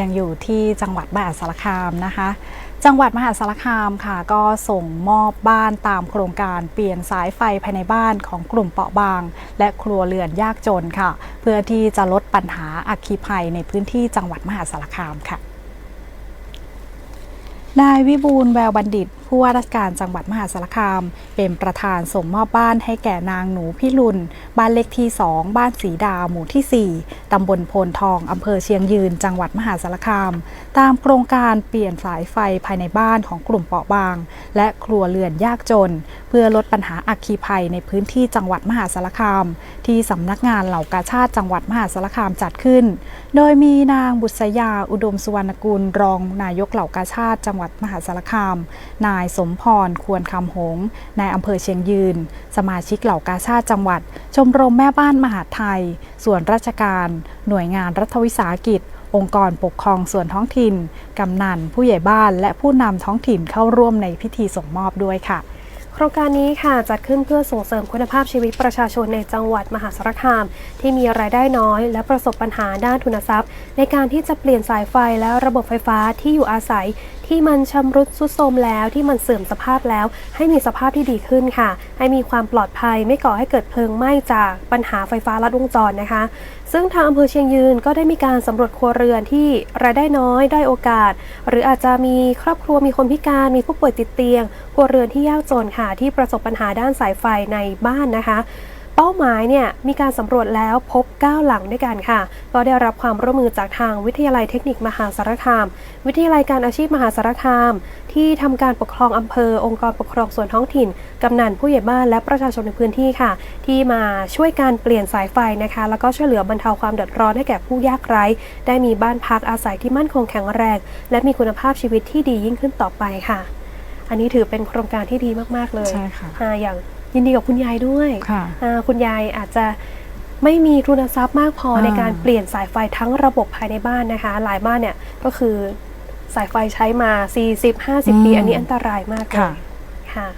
ยังอยู่ที่จังหวัดมหาสารคามนะคะ จังหวัดมหาสารคามค่ะ ก็ส่งมอบบ้านตามโครงการเปลี่ยนสายไฟภายในบ้านของกลุ่มเปราะบาง และครัวเรือนยากจนค่ะ เพื่อที่จะลดปัญหาอัคคีภัยในพื้นที่จังหวัดมหาสารคามค่ะ นายวิบูลแววบัณฑิต ผู้ว่าราชการจังหวัดมหาสารคาม เป็นประธานส่งมอบบ้านให้แก่นางหนูพิรุณบ้านเลขที่ 2 บ้านสีดาหมู่ที่ 4 ตำบลโพนทองอำเภอเชียงยืน จังหวัดมหาสารคาม ตามโครงการเปลี่ยนสายไฟภายในบ้านของกลุ่มเปราะบาง และครัวเรือนยากจน เพื่อลดปัญหาอัคคีภัยในพื้นที่จังหวัดมหาสารคาม ที่สำนักงานเหล่ากาชาติจังหวัดมหาสารคามจัดขึ้น โดยมีนางบุษยาอุดมสุวรรณกุลรองนายกเหล่ากาชาติจังหวัดมหาสารคาม นายสมพรควรคำหงส์นายอำเภอเชียงยืน สมาชิกเหล่ากาชาติจังหวัด ชมรมแม่บ้านมหาไทย ส่วนราชการ หน่วยงานรัฐวิสาหกิจองค์กรปกครองส่วนท้องถิ่น กำนัน ผู้ใหญ่บ้าน และผู้นำท้องถิ่นเข้าร่วมในพิธีส่งมอบด้วยค่ะ ครงการนี้ค่ะจัดขึ้นเพื่อส่งเสริมคุณภาพชีวิตประชาชนในจังหวัดมหาสารคาม ที่มีรายได้น้อย และประสบปัญหาด้านทุนทรัพย์ ในการที่จะเปลี่ยนสายไฟและระบบไฟฟ้าที่อยู่อาศัย ที่มันชำรุดทรุดโทรมแล้วที่มันเสื่อมสภาพแล้ว ให้มีสภาพที่ดีขึ้นค่ะ ให้มีความปลอดภัยไม่ก่อให้เกิดเพลิงไหม้จากปัญหาไฟฟ้าลัดวงจรนะคะ ซึ่งทางอำเภอเชียงยืนก็ได้มีการสำรวจครัวเรือนที่รายได้น้อยได้โอกาส หรืออาจจะมีครอบครัวมีคนพิการมีผู้ป่วยติดเตียงครัวเรือนที่ยากจนค่ะที่ประสบปัญหาด้านสายไฟในบ้านนะคะ เป้าหมายเนี่ยมีการสำรวจแล้วพบ 9 หลังด้วยกันค่ะ ก็ได้รับความร่วมมือจากทางวิทยาลัยเทคนิคมหาสารคาม วิทยาลัยการอาชีพมหาสารคาม ที่ทำการปกครองอำเภอ องค์กรปกครองส่วนท้องถิ่น กำนันผู้ใหญ่บ้านและประชาชนในพื้นที่ค่ะ ที่มาช่วยการเปลี่ยนสายไฟนะคะ แล้วก็ช่วยเหลือบรรเทาความเดือดร้อนให้แก่ผู้ยากไร้ ได้มีบ้านพักอาศัยที่มั่นคงแข็งแรง และมีคุณภาพชีวิตที่ดียิ่งขึ้นต่อไปค่ะ อันนี้ถือเป็นโครงการที่ดีมากๆเลยใช่ค่ะอ่าอย่างยินดีกับคุณยายด้วยค่ะ อ่าคุณยายอาจจะไม่มีทุนทรัพย์มากพออาในการเปลี่ยนสายไฟทั้งระบบภายในบ้านนะคะ หลายบ้านเนี่ยก็คือสายไฟใช้มา 40-50 ปีอืมอันนี้อันตรายมากเลยค่ะค่ะ